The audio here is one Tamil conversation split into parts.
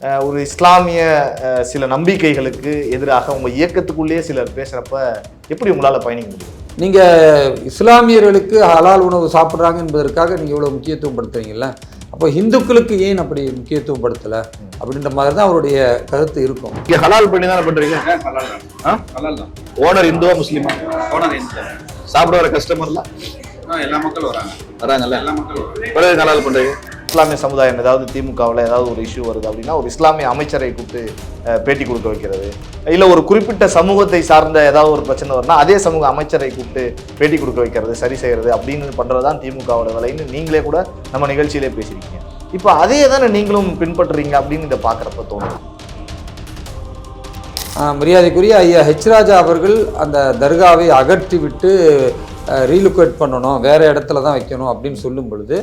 ஒரு இஸ்லாமிய சில நம்பிக்கைகளுக்கு எதிராக உங்க இயக்கத்துக்குள்ளேயே சிலர் பேசுறப்ப எப்படி உங்களால பயணிக்க முடியும்? நீங்கள் இஸ்லாமியர்களுக்கு ஹலால் உணவு சாப்பிட்றாங்க என்பதற்காக நீங்கள் இவ்வளோ முக்கியத்துவம் படுத்துறீங்கல்ல? அப்போ இந்துக்களுக்கு ஏன் அப்படி முக்கியத்துவம் படுத்தலை? அப்படின்ற மாதிரி தான் அவருடைய கருத்து இருக்கும். இங்க ஹலால் பண்ணி தானே பண்றீங்க? ஆ? ஓனர் இந்துவா முஸ்லீமா? சாப்பிட வர கஸ்டமர்லாம் எல்லா மக்களும் வராங்க. வராங்கல்ல? எல்லா மக்களும் ஹலால் பண்றீங்க? இஸ்லாமிய சமுதாயம் ஏதாவது திமுகவில் ஏதாவது ஒரு இஷ்யூ வருது அப்படின்னா ஒரு இஸ்லாமிய அமைச்சரை கூப்பிட்டு பேட்டி கொடுக்க வைக்கிறது. இல்லை ஒரு குறிப்பிட்ட சமூகத்தை சார்ந்த ஏதாவது ஒரு பிரச்சனை வரும்னா அதே சமூக அமைச்சரை கூப்பிட்டு பேட்டி கொடுக்க வைக்கிறது சரி செய்யறது அப்படின்னு பண்றது தான் திமுகவோட வேலைன்னு நீங்களே கூட நம்ம நிகழ்ச்சியிலே பேசியிருக்கீங்க. இப்போ அதே தானே நீங்களும் பின்பற்றுறீங்க அப்படின்னு இதை பார்க்குறப்ப தோணும் மரியாதைக்குரிய ஐயா ஹெச் ராஜா அவர்கள் அந்த தர்காவை அகற்றி விட்டு ரீலொகேட் பண்ணணும் வேறு இடத்துல தான் வைக்கணும் அப்படின்னு சொல்லும் பொழுது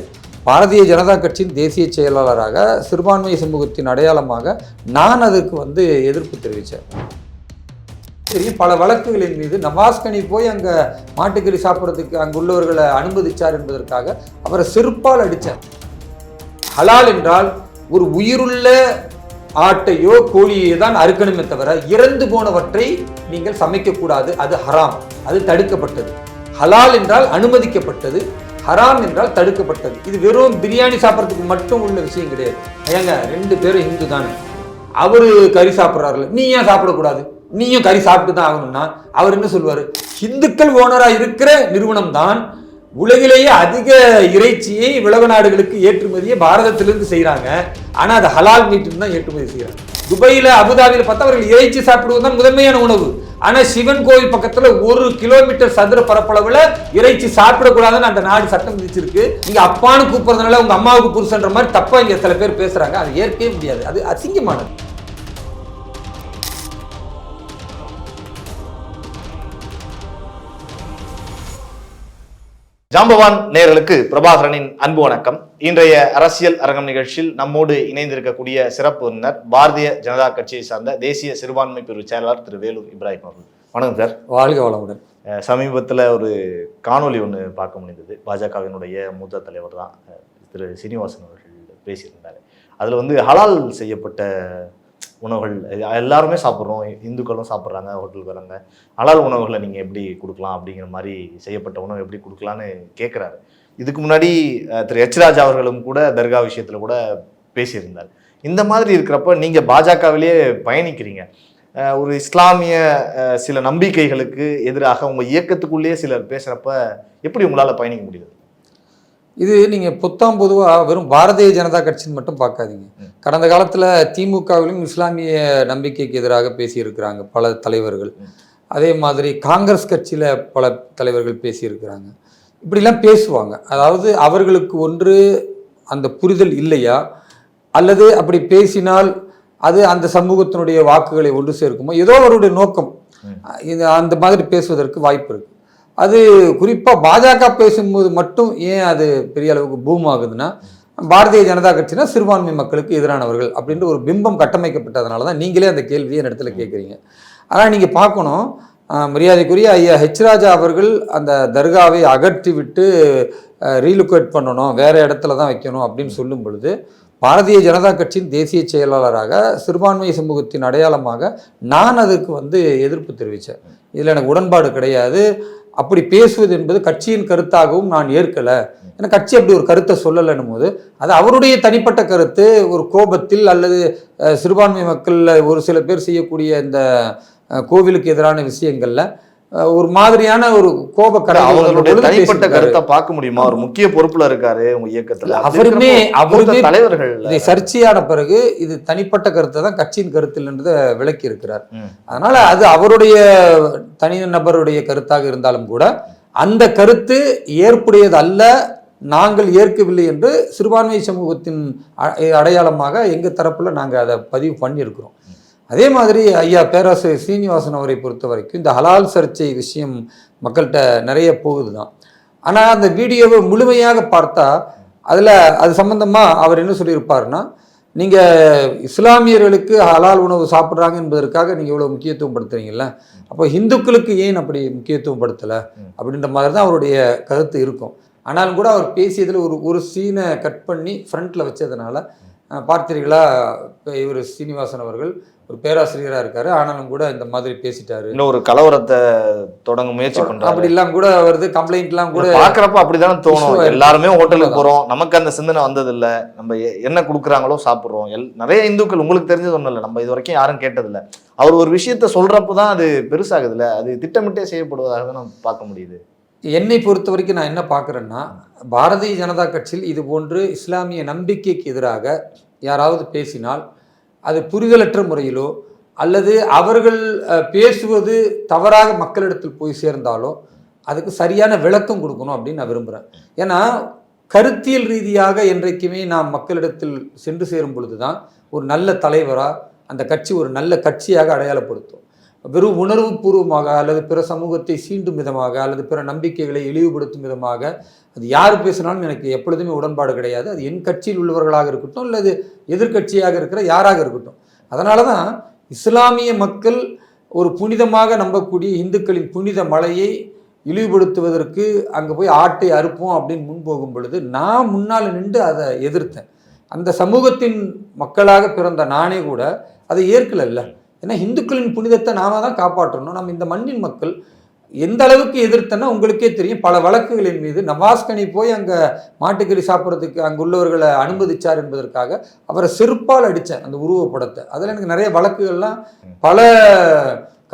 பாரதிய ஜனதா கட்சியின் தேசிய செயலாளராக சிறுபான்மை சமூகத்தின் அடையாளமாக நான் அதற்கு வந்து எதிர்ப்பு தெரிவித்தேன். சரி பல வழக்குகளின் மீது நவாஸ்கனி போய் அங்கே மாட்டுக்கறி சாப்பிட்றதுக்கு அங்கே உள்ளவர்களை அனுமதிச்சார் என்பதற்காக அவரை செருப்பால் அடித்தார் ஹலால் என்றால் ஒரு உயிருள்ள ஆட்டையோ கோழியோ தான் அறுக்கணுமே தவிர இறந்து போனவற்றை நீங்கள் சமைக்கக்கூடாது அது ஹராம் அது தடுக்கப்பட்டது. ஹலால் என்றால் அனுமதிக்கப்பட்டது ஹராம் என்றால் தடுக்கப்பட்டது. இது வெறும் பிரியாணி சாப்பிட்றதுக்கு மட்டும் உள்ள விஷயம் கிடையாது. ஏங்க ரெண்டு பேரும் இந்து தானே. அவர் கறி சாப்பிட்றாருல. நீ ஏன் சாப்பிடக்கூடாது. நீயும் கறி சாப்பிட்டு தான் ஆகணும்னா அவர் என்ன சொல்லுவார்? இந்துக்கள் ஓனராக இருக்கிற நிறுவனம் தான் உலகிலேயே அதிக இறைச்சியை உலக நாடுகளுக்கு ஏற்றுமதியை பாரதத்திலிருந்து செய்கிறாங்க ஆனால் அது ஹலால் மீட்டு தான் ஏற்றுமதி செய்கிறாங்க துபாயில் அபுதாபியில் பார்த்தா அவர்கள் இறைச்சி சாப்பிடுவது தான் முதன்மையான உணவு. ஆனால் சிவன் கோவில் பக்கத்தில் ஒரு கிலோமீட்டர் சதுர பரப்பளவில் இறைச்சி சாப்பிடக்கூடாதுன்னு அந்த நாடு சட்டம் விதிச்சிருக்கு. நீங்க அப்பான்னு கூப்பிடுறதுனால உங்க அம்மாவுக்கு புருஷன்ற மாதிரி தப்பா இங்க சில பேர் பேசுறாங்க. அது ஏற்கவே முடியாது. அது அசிங்கமானது. ஜாம்பவான் நேயர்களுக்கு பிரபாகரனின் அன்பு வணக்கம். இன்றைய அரசியல் அரங்கம் நிகழ்ச்சியில் நம்மோடு இணைந்திருக்கக்கூடிய சிறப்பு விருந்தினர் பாரதிய ஜனதா கட்சியை சார்ந்த தேசிய சிறுபான்மை பிரிவு செயலாளர் திரு வேலூர் இப்ராஹிம் அவர்கள். வணக்கம் சார். வாழ்க வளமுடன். சமீபத்தில் ஒரு காணொளி ஒன்று பார்க்க முடிந்தது. பாஜகவினுடைய மூத்த தலைவர் தான் திரு சீனிவாசன் அவர்கள் பேசியிருந்தார். அதில் வந்து ஹலால் செய்யப்பட்ட உணவுகள் எல்லாருமே சாப்பிட்றோம். இந்துக்களும் சாப்பிட்றாங்க ஹோட்டலுக்கு வராங்க ஹலால் உணவுகளை நீங்கள் எப்படி கொடுக்கலாம் அப்படிங்கிற மாதிரி செய்யப்பட்ட உணவு எப்படி கொடுக்கலான்னு கேட்குறாரு இதுக்கு முன்னாடி திரு எச் ராஜா அவர்களும் கூட தர்கா விஷயத்தில் கூட பேசியிருந்தார். இந்த மாதிரி இருக்கிறப்ப நீங்கள் பாஜகவிலேயே பயணிக்கிறீங்க. ஒரு இஸ்லாமிய சில நம்பிக்கைகளுக்கு எதிராக உங்கள் இயக்கத்துக்குள்ளேயே சிலர் பேசுகிறப்ப எப்படி உங்களால் பயணிக்க முடியுது? இது நீங்க புத்தாம் பொதுவா வெறும் பாரதிய ஜனதா கட்சின்னு மட்டும் பார்க்காதீங்க. கடந்த காலத்துல திமுகவிலும் இஸ்லாமிய நம்பிக்கைக்கு எதிராக பேசியிருக்கிறாங்க பல தலைவர்கள். அதே மாதிரி காங்கிரஸ் கட்சியில பல தலைவர்கள் பேசியிருக்கிறாங்க. இப்படிலாம் பேசுவாங்க. அதாவது அவர்களுக்கு ஒன்று அந்த புரிதல் இல்லையா? அல்லது அப்படி பேசினால் அது அந்த சமூகத்தினுடைய வாக்குகளை ஒன்று சேர்க்குமோ? ஏதோ அவருடைய நோக்கம். இது அந்த மாதிரி பேசுவதற்கு வாய்ப்பு இருக்கு. அது குறிப்பாக பாஜக பேசும்போது மட்டும் ஏன் அது பெரிய அளவுக்கு பூம் ஆகுதுன்னா பாரதிய ஜனதா கட்சினா சிறுபான்மை மக்களுக்கு எதிரானவர்கள் அப்படின்ற ஒரு பிம்பம் கட்டமைக்கப்பட்டதுனால தான் நீங்களே அந்த கேள்வியை என் இடத்துல கேட்குறீங்க. ஆனால் நீங்கள் பார்க்கணும் மரியாதைக்குரிய ஐயா ஹெச் ராஜா அவர்கள் அந்த தர்காவை அகற்றி விட்டு ரீலொகேட் பண்ணணும் வேற இடத்துல தான் வைக்கணும் அப்படின்னு சொல்லும் பொழுது பாரதிய ஜனதா கட்சியின் தேசிய செயலாளராக சிறுபான்மை சமூகத்தின் அடையாளமாக நான் அதுக்கு வந்து எதிர்ப்பு தெரிவித்தேன். இதில் எனக்கு உடன்பாடு கிடையாது. அப்படி பேசுவது என்பது கட்சியின் கருத்தாகவும் நான் ஏற்கலை. ஏன்னா கட்சி அப்படி ஒரு கருத்தை சொல்லலைன்னும் போது அது அவருடைய தனிப்பட்ட கருத்து ஒரு கோபத்தில் அல்லது சிறுபான்மை மக்களில் ஒரு சில பேர் செய்யக்கூடிய இந்த கோவிலுக்கு எதிரான விஷயங்கள்ல ஒரு மாதிரியான ஒரு கோப அவங்களுடைய தனிப்பட்ட கருத்தை பார்க்க முடியுமா? ஒரு முக்கிய பொறுப்புல இருக்காரு உங்க இயக்கத்துல. அவருமே அவருமே தலைவர்கள் இதை சர்ச்சையான பிறகு இது தனிப்பட்ட கருத்தை தான் கட்சியின் கருத்தில் விளக்கி இருக்கிறார். அதனால அது அவருடைய தனி நபருடைய கருத்தாக இருந்தாலும் கூட அந்த கருத்து ஏற்புடையது அல்ல நாங்கள் ஏற்கவில்லை என்று சிறுபான்மை சமூகத்தின் அடையாளமாக எங்கள் தரப்புல நாங்கள் அதை பதிவு பண்ணியிருக்கிறோம். அதே மாதிரி ஐயா பேராசிரியர் சீனிவாசன் அவரை பொறுத்த வரைக்கும் இந்த ஹலால் சர்ச்சை விஷயம் மக்கள்கிட்ட நிறைய போகுது தான் ஆனால் அந்த வீடியோவை முழுமையாக பார்த்தா அதில் அது சம்மந்தமாக அவர் என்ன சொல்லியிருப்பாருன்னா நீங்கள் இஸ்லாமியர்களுக்கு ஹலால் உணவு சாப்பிட்றாங்க என்பதற்காக நீங்கள் இவ்வளோ முக்கியத்துவம் படுத்துறீங்கல்ல அப்போ ஹிந்துக்களுக்கு ஏன் அப்படி முக்கியத்துவம் படுத்தலை அப்படின்ற மாதிரி தான் அவருடைய கருத்து இருக்கும். ஆனாலும் கூட அவர் பேசியதில் ஒரு ஒரு சீனை கட் பண்ணி ஃப்ரண்ட்டில் வச்சதுனால பார்த்தீர்களா இப்போ இவர் சீனிவாசன் அவர்கள் ஒரு பேராசிரியராக இருக்காரு. ஆனாலும் கூட இந்த மாதிரி பேசிட்டாரு. இன்னும் ஒரு கலவரத்தை தொடங்க முயற்சி பண்றாங்க அப்படிலாம் கூட வருது. கம்ப்ளைண்ட்லாம் கூட பாக்குறப்ப அப்படிதானே தோணும். எல்லாருமே ஹோட்டலுக்கு. போறோம். நமக்கு அந்த சிந்தனை வந்தது இல்ல நம்ம என்ன கொடுக்குறாங்களோ சாப்பிடுறோம். எல் நிறைய இந்துக்கள் உங்களுக்கு தெரிஞ்சது ஒண்ணும் இல்லை நம்ம இது வரைக்கும் யாரும் கேட்டதில்ல. அவர் ஒரு விஷயத்த சொல்றப்ப தான் அது பெருசாகுதுல்ல. அது திட்டமிட்டே செய்யப்படுவதாக தான் நம்ம பார்க்க முடியுது. என்னை பொறுத்த வரைக்கும் நான் என்ன பார்க்குறேன்னா பாரதிய ஜனதா கட்சியில் இது போன்று இஸ்லாமிய நம்பிக்கைக்கு எதிராக யாராவது பேசினால் அது புரிதலற்ற முறையிலோ அல்லது அவர்கள் பேசுவது தவறாக மக்களிடத்தில் போய் சேர்ந்தாலோ அதுக்கு சரியான விளக்கம் கொடுக்கணும் அப்படின்னு நான் விரும்புகிறேன் ஏன்னா கருத்தியல் ரீதியாக என்றைக்குமே நாம் மக்களிடத்தில் சென்று சேரும் பொழுது தான் ஒரு நல்ல தலைவராக அந்த கட்சி ஒரு நல்ல கட்சியாக அடையாளப்படுத்தும். வெறும் உணர்வு பூர்வமாக அல்லது பிற சமூகத்தை சீண்டும் விதமாக அல்லது பிற நம்பிக்கைகளை இழிவுபடுத்தும் விதமாக அது யார் பேசினாலும் எனக்கு எப்பொழுதுமே உடன்பாடு கிடையாது. அது என் கட்சியில் உள்ளவர்களாக இருக்கட்டும் அல்லது எதிர்கட்சியாக இருக்கிற யாராக இருக்கட்டும். அதனால தான் இஸ்லாமிய மக்கள் ஒரு புனிதமாக நம்பக்கூடிய இந்துக்களின் புனித மலையை இழிவுபடுத்துவதற்கு அங்கே போய் ஆட்டை அறுப்போம் அப்படின்னு முன் போகும் பொழுது நான் முன்னால் நின்று அதை எதிர்த்தேன். அந்த சமூகத்தின் மக்களாக பிறந்த நானே கூட அதை ஏற்கலல்ல ஏன்னா இந்துக்களின் புனிதத்தை நாம தான் காப்பாற்றணும். நம்ம இந்த மண்ணின் மக்கள் எந்த அளவுக்கு எதிர்த்தேன்னா உங்களுக்கே தெரியும் பல வழக்குகளின் மீது நவாஸ்கனி போய் அங்கே மாட்டுக்கறி சாப்பிட்றதுக்கு அங்கே உள்ளவர்களை அனுமதிச்சார் என்பதற்காக அவரை செருப்பால் அடித்தேன் அந்த உருவப்படத்தை அதில் எனக்கு நிறைய வழக்குகள்லாம் பல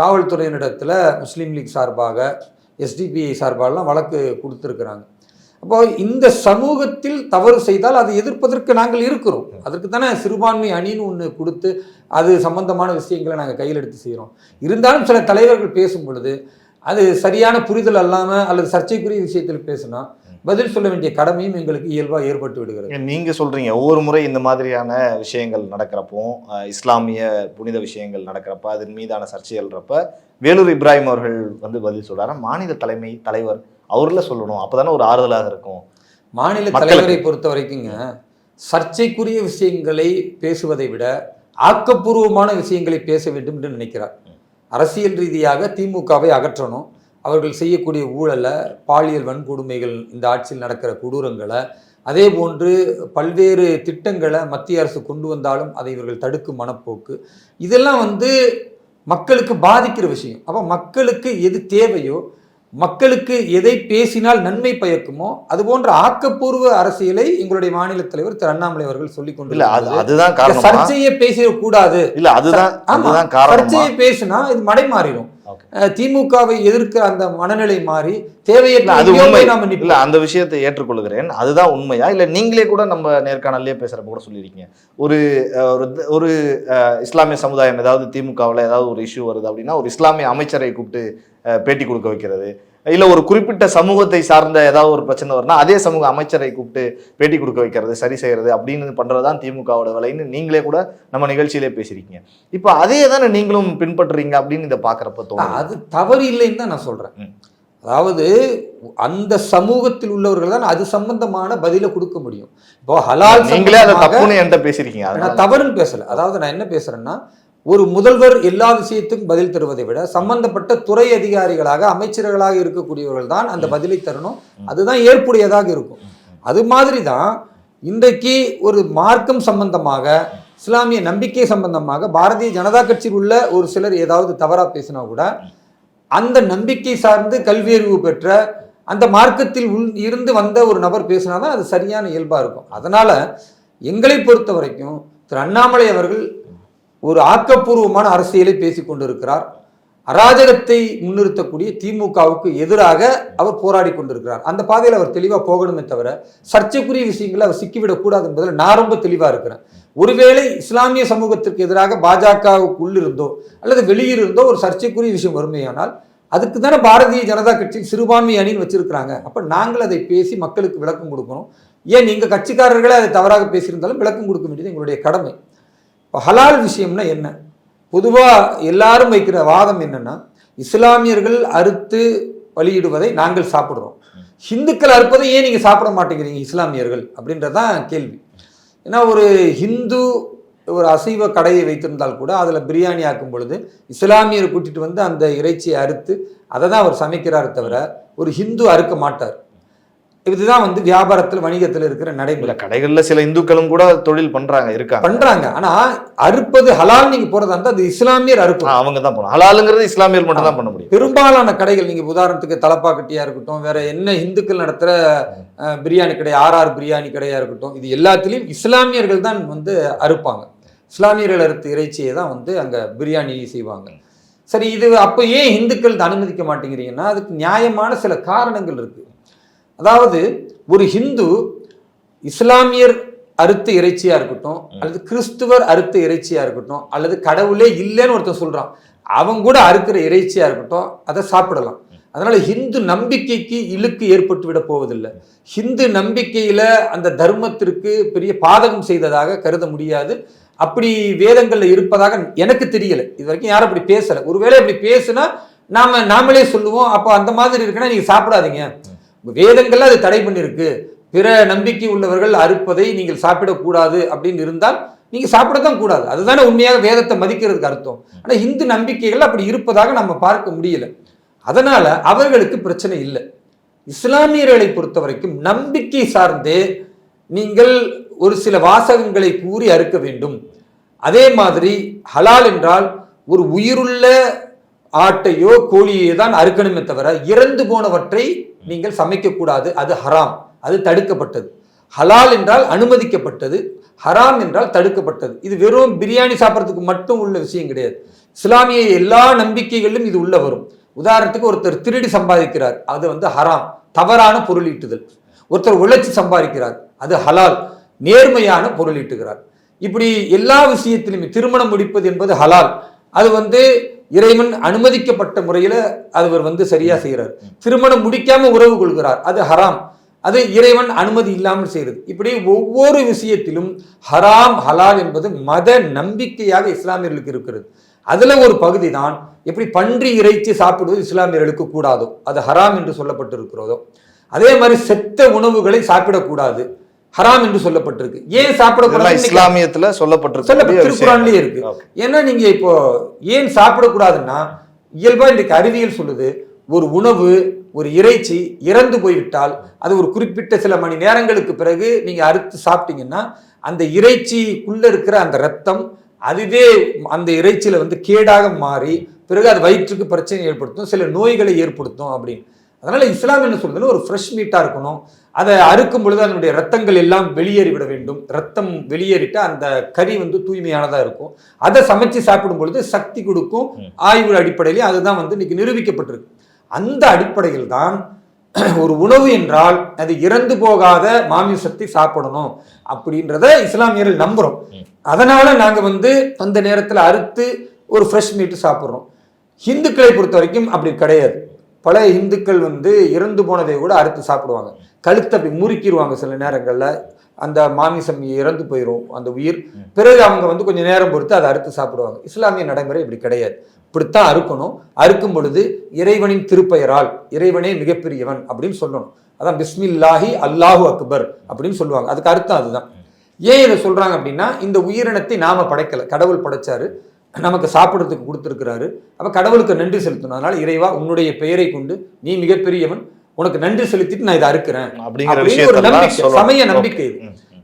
காவல்துறையினிடத்தில் முஸ்லீம் லீக் சார்பாக எஸ்டிபிஐ சார்பாகலாம் வழக்கு கொடுத்துருக்குறாங்க. அப்போ இந்த சமூகத்தில் தவறு செய்தால் அதை எதிர்ப்பதற்கு நாங்கள் இருக்கிறோம். அதற்கு தானே சிறுபான்மை அணின்னு ஒன்று கொடுத்து அது சம்பந்தமான விஷயங்களை நாங்கள் கையில் எடுத்து செய்கிறோம் இருந்தாலும் சில தலைவர்கள் பேசும் பொழுது அது சரியான புரிதல் அல்லாமல் அல்லது சர்ச்சைக்குரிய விஷயத்தில் பேசினா பதில் சொல்ல வேண்டிய கடமையும் எங்களுக்கு இயல்பாக ஏற்பட்டு விடுகிறது. நீங்கள் சொல்கிறீங்க ஒவ்வொரு முறை இந்த மாதிரியான விஷயங்கள் நடக்கிறப்போ இஸ்லாமிய புனித விஷயங்கள் நடக்கிறப்ப அதன் மீதான சர்ச்சைகள்ன்றப்ப வேலூர் இப்ராஹிம் அவர்கள் வந்து பதில் சொல்கிறார் மாநில தலைமை தலைவர் அவர்ல சொல்லணும். அப்பதானே ஒரு ஆறுதலாக இருக்கும். மாநில. தலைவரை பொறுத்த வரைக்குங்க சர்ச்சைக்குரிய விஷயங்களை பேசுவதை விட ஆக்கப்பூர்வமான விஷயங்களை பேச வேண்டும் என்று நினைக்கிறார். அரசியல் ரீதியாக திமுகவை அகற்றணும். அவர்கள் செய்யக்கூடிய ஊழலை பாலியல் வன்கொடுமைகள் இந்த ஆட்சியில் நடக்கிற கொடூரங்களை அதே போன்று பல்வேறு திட்டங்களை மத்திய அரசு கொண்டு வந்தாலும் அதை இவர்கள் தடுக்கும் மனப்போக்கு. இதெல்லாம் வந்து மக்களுக்கு பாதிக்கிற விஷயம். அப்போ மக்களுக்கு எது தேவையோ மக்களுக்கு எதை பேசினால் நன்மை பயக்குமோ அது போன்ற ஆக்கப்பூர்வ அரசியலை எங்களுடைய மாநில தலைவர் திரு அண்ணாமலை அவர்கள் சொல்லிக் கொண்டு அதுதான் சர்ச்சையை பேசிடக்கூடாது இல்ல அதுதான் அதுதான் சர்ச்சையை பேசினா இது மடை மாறிடும் திமுகவை எதிர்க்கிற அந்த மனநிலை மாறி தேவையற்ற அது உண்மை. நாம. இல்ல அந்த விஷயத்தை ஏற்றுக்கொள்கிறேன். அதுதான் உண்மையா? இல்ல நீங்களே கூட நம்ம நேர்காணல்லே பேசுறப்ப கூட சொல்லியிருக்கீங்க ஒரு ஒரு இஸ்லாமிய சமுதாயம் ஏதாவது திமுகவில் ஏதாவது ஒரு இஷ்யூ வருது அப்படின்னா ஒரு இஸ்லாமிய அமைச்சரை கூப்பிட்டு பேட்டி கொடுக்க வைக்கிறது. இல்ல ஒரு குறிப்பிட்ட சமூகத்தை சார்ந்த ஏதாவது ஒரு பிரச்சனை வருதுன்னா அதே சமூக அமைச்சரை கூப்பிட்டு பேட்டி கொடுக்க வைக்கிறது சரி செய்யறது அப்படின்னு பண்றதுதான் திமுகவோட வேலைன்னு நீங்களே கூட நம்ம நிகழ்ச்சியிலே பேசியிருக்கீங்க இப்போ அதே தானே நீங்களும் பின்பற்றுறீங்க அப்படின்னு இதை பாக்குறப்ப தோணும் அது தவறு இல்லைன்னு தான் நான் சொல்றேன். ம். அதாவது அந்த சமூகத்தில் உள்ளவர்கள் தான் அது சம்பந்தமான பதிலை கொடுக்க முடியும். இப்போ ஹலால் நீங்களே அதை தப்புன்னு என்கிட்ட பேசியிருக்கீங்க நான் தவறுன்னு பேசல. அதாவது நான் என்ன பேசுறேன்னா ஒரு முதல்வர் எல்லா விஷயத்துக்கும் பதில் தருவதை விட சம்பந்தப்பட்ட துறை அதிகாரிகளாக அமைச்சர்களாக இருக்கக்கூடியவர்கள் தான் அந்த பதிலை தரணும். அதுதான் ஏற்புடையதாக இருக்கும். அது மாதிரி தான் இன்றைக்கு ஒரு மார்க்கம் சம்பந்தமாக இஸ்லாமிய நம்பிக்கை சம்பந்தமாக பாரதிய ஜனதா கட்சியில் உள்ள ஒரு சிலர் ஏதாவது தவறாக பேசினா கூட அந்த நம்பிக்கை சார்ந்து கல்வியறிவு பெற்ற அந்த மார்க்கத்தில் உள் இருந்து வந்த ஒரு நபர் பேசினா தான் அது சரியான இயல்பாக இருக்கும். அதனால் எங்களை பொறுத்த வரைக்கும் திரு அண்ணாமலை அவர்கள் ஒரு ஆக்கப்பூர்வமான அரசியலை பேசிக்கொண்டிருக்கிறார் அராஜகத்தை முன்னிறுத்தக்கூடிய திமுகவுக்கு எதிராக அவர் போராடி கொண்டிருக்கிறார். அந்த பாதையில் அவர் தெளிவாக போகணுமே தவிர சர்ச்சைக்குரிய விஷயங்களை அவர் சிக்கிவிடக்கூடாது என்பதில் நான் ரொம்ப தெளிவாக இருக்கிறேன். ஒருவேளை இஸ்லாமிய சமூகத்திற்கு எதிராக பாஜகவுக்கு உள்ளிருந்தோ அல்லது வெளியிருந்தோ ஒரு சர்ச்சைக்குரிய விஷயம் வறுமையானால் அதுக்கு தானே பாரதிய ஜனதா கட்சி சிறுபான்மை அணின்னு வச்சிருக்கிறாங்க. அப்போ நாங்கள் அதை பேசி மக்களுக்கு விளக்கம் கொடுக்கணும். ஏன் நீங்கள் கட்சிக்காரர்களே அதை தவறாக பேசியிருந்தாலும் விளக்கம் கொடுக்க வேண்டியது எங்களுடைய கடமை. இப்போ ஹலால் விஷயம்னா என்ன? பொதுவாக எல்லாரும் வைக்கிற வாதம் என்னென்னா இஸ்லாமியர்கள் அறுத்து வழியிடுவதை நாங்கள் சாப்பிடுறோம். ஹிந்துக்கள் அறுப்பதை ஏன் நீங்கள் சாப்பிட மாட்டேங்கிறீங்க இஸ்லாமியர்கள்? அப்படின்றதான் கேள்வி. ஏன்னா ஒரு ஹிந்து ஒரு அசைவ கடையை வைத்திருந்தால் கூட அதில் பிரியாணி ஆக்கும் பொழுது இஸ்லாமியர் கூட்டிகிட்டு வந்து அந்த இறைச்சியை அறுத்து அதை தான் அவர் சமைக்கிறார் தவிர ஒரு ஹிந்து அறுக்க மாட்டார். இதுதான் வந்து வியாபாரத்தில் வணிகத்தில் இருக்கிற நடைமுறை. கடைகள்ல சில இந்துக்களும் கூட தொழில் பண்றாங்க இருக்காங்க. பண்றாங்க. ஆனா அறுப்பது ஹலால் நீங்க போறதா இருந்தா அது இஸ்லாமியர் அறுப்பு. அவங்க தான் பண்ணணும் ஹலாலுங்கிறது இஸ்லாமியர் மட்டும் தான் பண்ண முடியும். பெரும்பாலான கடைகள் நீங்க உதாரணத்துக்கு தலப்பாக்கட்டியா இருக்கட்டும் வேற என்ன இந்துக்கள் நடத்துற பிரியாணி கடை ஆர் ஆர் பிரியாணி கடையா இருக்கட்டும் இது எல்லாத்துலயும் இஸ்லாமியர்கள் தான் வந்து அறுப்பாங்க. இஸ்லாமியர்கள் அறுத்த இறைச்சியை தான் வந்து அங்க பிரியாணி செய்வாங்க. சரி இது அப்போ ஏன் இந்துக்கள் அனுமதிக்க மாட்டேங்கிறீங்கன்னா அதுக்கு நியாயமான சில காரணங்கள் இருக்கு. அதாவது ஒரு ஹிந்து இஸ்லாமியர் அறுத்த இறைச்சியா இருக்கட்டும் அல்லது கிறிஸ்துவர் அறுத்த இறைச்சியா இருக்கட்டும் அல்லது கடவுளே இல்லைன்னு ஒருத்தன் சொல்றான் அவன் கூட அறுக்கிற இறைச்சியா இருக்கட்டும் அதை சாப்பிடலாம். அதனால ஹிந்து நம்பிக்கைக்கு இழுக்கு ஏற்பட்டு விட போவதில்லை. ஹிந்து நம்பிக்கையில அந்த தர்மத்திற்கு பெரிய பாதகம் செய்ததாக கருத முடியாது. அப்படி வேதங்கள்ல இருப்பதாக எனக்கு தெரியல. இது வரைக்கும் யாரும் அப்படி பேசல. ஒருவேளை அப்படி பேசுனா நாம நாமளே சொல்லுவோம். அப்போ அந்த மாதிரி இருக்குன்னா நீங்க சாப்பிடாதீங்க. வேதங்கள்ல அது தடை பண்ணியிருக்கு பிற நம்பிக்கை உள்ளவர்கள் அறுப்பதை நீங்கள் சாப்பிடக்கூடாது அப்படின்னு இருந்தால் நீங்கள் சாப்பிடத்தான் கூடாது. அதுதானே உண்மையாக வேதத்தை மதிக்கிறதுக்கு அர்த்தம். ஆனால் இந்து நம்பிக்கைகள் அப்படி இருப்பதாக நம்ம பார்க்க முடியல. அதனால் அவர்களுக்கு பிரச்சனை இல்லை. இஸ்லாமியர்களை பொறுத்த வரைக்கும் நம்பிக்கை சார்ந்தே நீங்கள் ஒரு சில வாசகங்களை கூறி அறுக்க வேண்டும். அதே மாதிரி ஹலால் என்றால் ஒரு உயிருள்ள ஆட்டையோ கோழியோ தான் அறுக்கணுமே தவிர இறந்து போனவற்றை நீங்கள் சமைக்கக்கூடாது அது ஹராம். அது தடுக்கப்பட்டது. ஹலால் என்றால் அனுமதிக்கப்பட்டது ஹராம் என்றால் தடுக்கப்பட்டது. இது வெறும் பிரியாணி சாப்பிட்றதுக்கு மட்டும் உள்ள விஷயம் கிடையாது. இஸ்லாமிய எல்லா நம்பிக்கைகளிலும் இது உள்ள வரும். உதாரணத்துக்கு ஒருத்தர் திருடி சம்பாதிக்கிறார் அது வந்து ஹராம் தவறான பொருளீட்டுதல். ஒருத்தர் உழைச்சி சம்பாதிக்கிறார் அது ஹலால் நேர்மையான பொருளீட்டுகிறார். இப்படி எல்லா விஷயத்திலுமே திருமணம் முடிப்பது என்பது ஹலால். அது வந்து இறைவன் அனுமதிக்கப்பட்ட முறையில் அவர் வந்து சரியாக செய்கிறார் திருமணம் முடிக்காம உறவு கொள்கிறார். அது ஹராம். அது இறைவன் அனுமதி இல்லாமல் செய்கிறது இப்படி ஒவ்வொரு விஷயத்திலும் ஹராம் ஹலால் என்பது மத நம்பிக்கையாக இஸ்லாமியர்களுக்கு இருக்கிறது. அதில் ஒரு பகுதி தான் எப்படி பன்றி இறைச்சி சாப்பிடுவது இஸ்லாமியர்களுக்கு கூடாதோ. அது ஹராம் என்று சொல்லப்பட்டிருக்கிறதோ. அதே மாதிரி செத்த உணவுகளை சாப்பிடக்கூடாது. ஹராம் என்று சொல்லப்பட்டிருக்கு. ஏன் சாப்பிடக்கூடாது இஸ்லாமியத்துல சொல்லப்பட்ட சொல்லப்பட்டிருக்க திருக்குறான்லயே இருக்கு. ஏன்னா நீங்க இப்போ ஏன் சாப்பிடக்கூடாதுன்னா இயல்பா இன்றைக்கு அறிவியல் சொல்லுது ஒரு உணவு ஒரு இறைச்சி இறந்து போய்விட்டால் அது ஒரு குறிப்பிட்ட சில மணி நேரங்களுக்கு பிறகு நீங்க அறுத்து சாப்பிட்டீங்கன்னா அந்த இறைச்சிக்குள்ள இருக்கிற அந்த ரத்தம் அதுவே அந்த இறைச்சியில வந்து கேடாக மாறி பிறகு அது வயிற்றுக்கு பிரச்சனை ஏற்படுத்தும் சில நோய்களை ஏற்படுத்தும் அப்படின்னு. அதனால இஸ்லாம் என்ன சொல்றதுன்னா ஒரு ஃப்ரெஷ் மீட்டா இருக்கணும். அதை அறுக்கும் பொழுது அதனுடைய ரத்தங்கள் எல்லாம் வெளியேறி விட வேண்டும். ரத்தம் வெளியேறிட்டா அந்த கறி வந்து தூய்மையானதா இருக்கும். அதை சமைச்சு சாப்பிடும் பொழுது சக்தி கொடுக்கும். ஆய்வு அடிப்படையிலே அதுதான் வந்து இன்னைக்கு நிரூபிக்கப்பட்டிருக்கு. அந்த அடிப்படையில் தான் ஒரு உணவு என்றால் அது இறந்து போகாத மாமிசத்தை சாப்பிடணும் அப்படின்றத இஸ்லாமியர்கள் நம்புறோம். அதனால நாங்க வந்து அந்த நேரத்துல அறுத்து ஒரு ஃப்ரெஷ் மீட் சாப்பிட்றோம். ஹிந்துக்களை பொறுத்த வரைக்கும் அப்படி கிடையாது. பல இந்துக்கள் வந்து இறந்து போனதை கூட அறுத்து சாப்பிடுவாங்க. கழுத்தை அப்படி முறுக்கிடுவாங்க சில நேரங்கள்ல. அந்த மாமிசம் இறந்து போயிடும் அந்த உயிர். பிறகு அவங்க வந்து கொஞ்சம் நேரம் பொறுத்து அதை அறுத்து சாப்பிடுவாங்க. இஸ்லாமிய நடைமுறை இப்படி கிடையாது. இப்படித்தான் அறுக்கணும். அறுக்கும் பொழுது இறைவனின் திருப்பெயரால் இறைவனே மிகப்பெரியவன் அப்படின்னு சொல்லணும். அதான் பிஸ்மில்லாஹி அல்லாஹு அக்பர் அப்படின்னு சொல்லுவாங்க. அதுக்கு அர்த்தம் அதுதான். ஏன் இதை சொல்றாங்க அப்படின்னா இந்த உயிரினத்தை நாம படைக்கல கடவுள் படைச்சாரு. நமக்கு சாப்பிட்றதுக்கு கொடுத்துருக்கிறாரு. அப்ப கடவுளுக்கு நன்றி செலுத்தணும். அதனால இறைவா உன்னுடைய பெயரை கொண்டு நீ மிகப்பெரியவன் உனக்கு நன்றி செலுத்திட்டு நான் இதை அறுக்கிறேன். அப்படிங்கிற ஒரு நம்பிக்கை. சமய நம்பிக்கை.